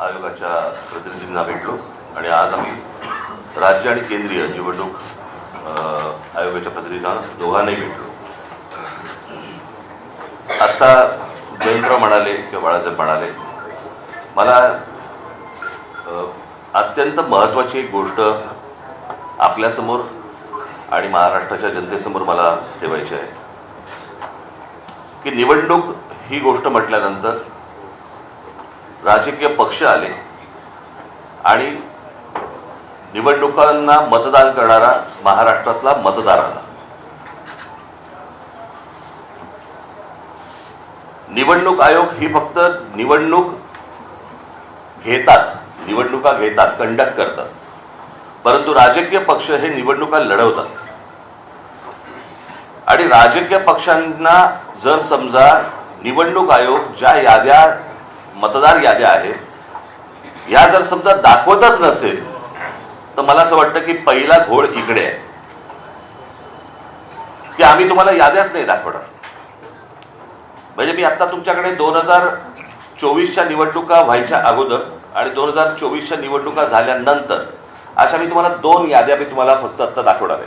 आयोगाच्या प्रतिनिधींना भेटलो. आणि आज आम्ही राज्य आणि केंद्रीय निवडणूक आयोगाच्या प्रतिनिधींना दोघांनाही भेटलो. आता जयंतराव म्हणाले किंवा बाळासाहेब म्हणाले मला अत्यंत महत्वाची एक गोष्ट आपल्यासमोर आणि महाराष्ट्राच्या जनतेसमोर मला ठेवायची आहे. की निवडणूक ही गोष्ट म्हटल्यानंतर राजकीय पक्ष आले आणि निवडणुकांना मतदान करणारा महाराष्ट्रातला मतदार आला. निवडणूक आयोग ही फक्त निवडणूक घेतात निवडणुका घेतात कंडक्ट करतात. परंतु राजकीय पक्ष हे निवडणुका लढवतात. आणि राजकीय पक्षांना जर समजा निवडणूक आयोग ज्या याद्या मतदार याद्या आहेत. या जर समजा दाखवतच नसेल तर मला असं वाटतं की पहिला घोळ इकडे आहे. की आम्ही तुम्हाला याद्याच नाही दाखवणार. म्हणजे मी आता तुमच्याकडे दोन हजार चोवीसच्या निवडणुका व्हायच्या अगोदर आणि दोन हजार चोवीसच्या निवडणुका झाल्यानंतर अशा मी तुम्हाला दोन याद्या मी तुम्हाला फक्त आता दाखवणार आहे.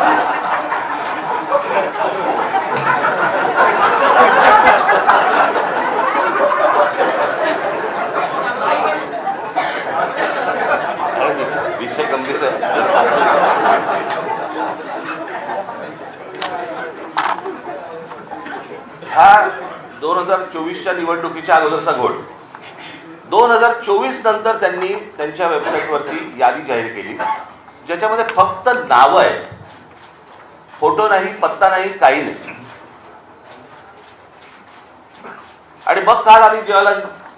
विषय- गंभीर आहे. हा दोन हजार चोवीसच्या निवडणुकीच्या अगोदरचा घोळ. दोन हजार चोवीस नंतर त्यांनी त्यांच्या वेबसाईटवरती यादी जाहीर केली. ज्याच्यामध्ये फक्त नावं आहेत. फोटो नाही पत्ता नाही काही नाही. आणि मग काल आम्ही ज्यावेळेला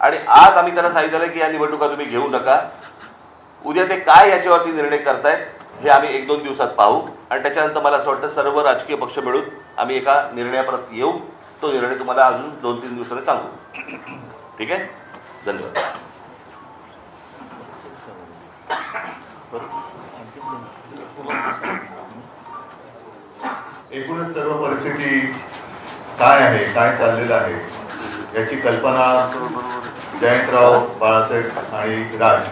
आणि आज आम्ही त्यांना सांगितलं की या निवडणुका तुम्ही घेऊ नका. उद्या ते काय याच्यावरती निर्णय करतायत हे आम्ही एक दोन दिवसात पाहू. आणि त्याच्यानंतर मला असं वाटतं सर्व राजकीय पक्ष मिळून आम्ही एका निर्णयापर्यंत येऊ. तो निर्णय तुम्हाला अजून दोन तीन दिवसाने सांगू. ठीक आहे? धन्यवाद. एकूणच सर्व परिस्थिती काय आहे काय चाललेलं आहे याची कल्पना जयंतराव बाळासाहेब आणि राज.